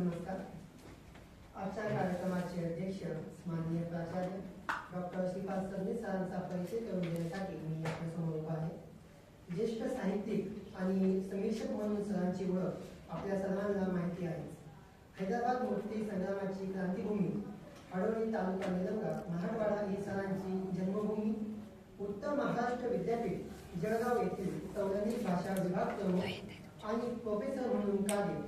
नमस्कार. आजच्या कार्यक्रमाचे अध्यक्ष माननीय प्राचार्य डॉक्टर श्रीपाद सरनेसरांचा परिचय करून देण्यासाठी मी आपल्यासमोर उभा आहे. ज्येष्ठ साहित्यिक आणि समीक्षक म्हणून सरांची ओळख आपल्या सर्वांना माहिती आहे. हैदराबाद मुक्ती संग्रामाची क्रांतीभूमी हडोळी तालुका निलंगा महाडवाडा ही सरांची जन्मभूमी. उत्तर महाराष्ट्र विद्यापीठ जळगाव येथील संगणिक भाषा विभाग प्रमुख आणि प्रोफेसर म्हणून कार्य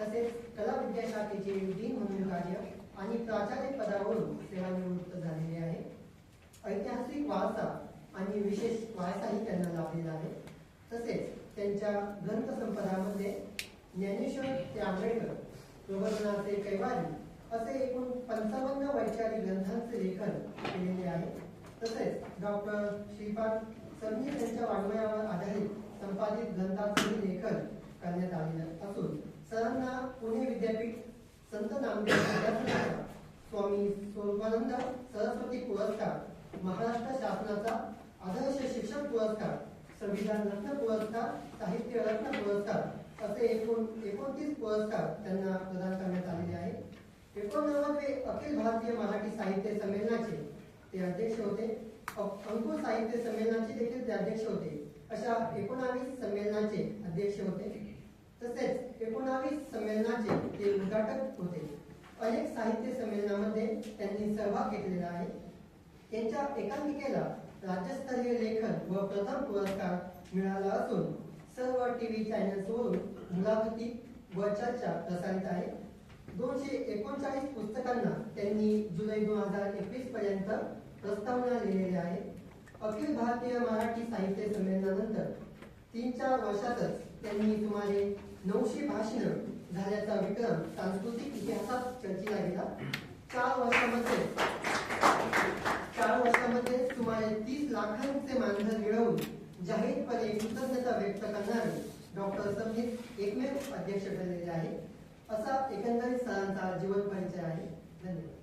तसेच कला विद्याशाखेचे डीन म्हणून कार्य आणि प्राचार्य पदावरून सेवानिवृत्त झालेले आहे. ऐतिहासिक वारसा आणि विशेष वारसाही त्यांना लाभलेला आहे. तसेच त्यांच्या ग्रंथसंपदामध्ये ज्ञानेश्वर ते आंबेडकर प्रबोधनाचे कैवारी असे एकूण पंचावन्न वैचारिक ग्रंथांचे लेखन केलेले आहे. तसेच डॉक्टर श्रीपाद संजीव यांच्या वाङ्मयावर आधारित संपादित ग्रंथांचेही लेखन करण्यात आलेलं असून सरांना पुणे विद्यापीठ संत नामदेव विद्यापीठाचा स्वामी स्वरूपानंद सरस्वती पुरस्कार महाराष्ट्र शासनाचा आदर्श शिक्षक पुरस्कार संविधान रत्न पुरस्कार साहित्य रत्न पुरस्कार असे एकूण एकोणतीस पुरस्कार त्यांना प्रदान करण्यात आलेले आहेत. एकोणनव्वदवे अखिल भारतीय मराठी साहित्य संमेलनाचे ते अध्यक्ष होते. अंकुर साहित्य संमेलनाचे देखील ते अध्यक्ष होते. अशा एकोणावीस संमेलनाचे अध्यक्ष होते. तसेच एकोणावीस संमेलनाचे ते उद्घाटक होते. अनेक साहित्य संमेलनामध्ये त्यांनी सहभाग घेतलेला आहे. त्यांच्या एकांकिकेला राज्यस्तरीय लेखन व प्रथम पुरस्कार मिळाला असून सर्व टीव्ही चॅनल्सवरून मुलाखती व चर्चा प्रसारित आहे. दोनशे एकोणचाळीस पुस्तकांना त्यांनी जुलै दोन हजार एकवीस पर्यंत प्रस्तावना लिहिलेल्या आहे अखिल भारतीय मराठी साहित्य संमेलनानंतर तीन चार वर्षातच त्यांनी सुमारे नऊशे भाषण झाल्याचा विक्रम सांस्कृतिक इतिहासात चर्चिला गेला चार वर्षामध्ये चार वर्षामध्ये सुमारे तीस लाखांचे मानधन मिळवून जाहीरपणे कृतज्ञता व्यक्त करणारे डॉक्टर समीर एकमेव अध्यक्ष ठरलेले आहे असा एकंदरीत सरांचा जीवन परिचय आहे. धन्यवाद.